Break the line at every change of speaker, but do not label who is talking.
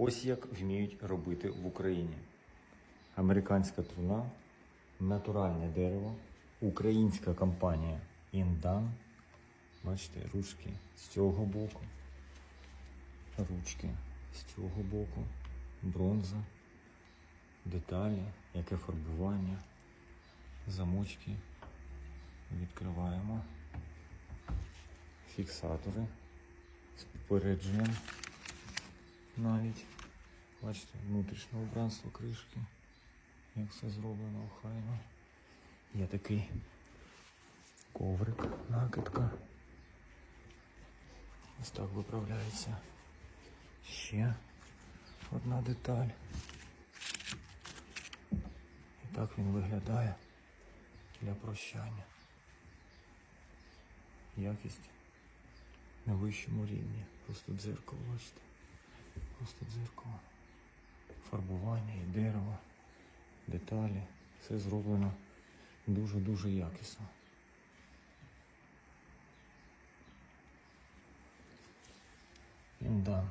Ось як вміють робити в Україні. Американська труна, натуральне дерево, українська компанія Індан. Бачите, ручки з цього боку, ручки з цього боку, бронза, деталі, яке фарбування, замочки. Відкриваємо фіксатори з попередженням навіть. Бачите, внутрішнє убранство кришки. Як все зроблено охайно. Є такий коврик, накидка. Ось так виправляється. Ще одна деталь. І так він виглядає для прощання. Якість на вищому рівні. Просто дзеркало, бачите. Просто дзеркало. Фарбування і дерево, деталі. Все зроблено дуже-дуже якісно. Індан.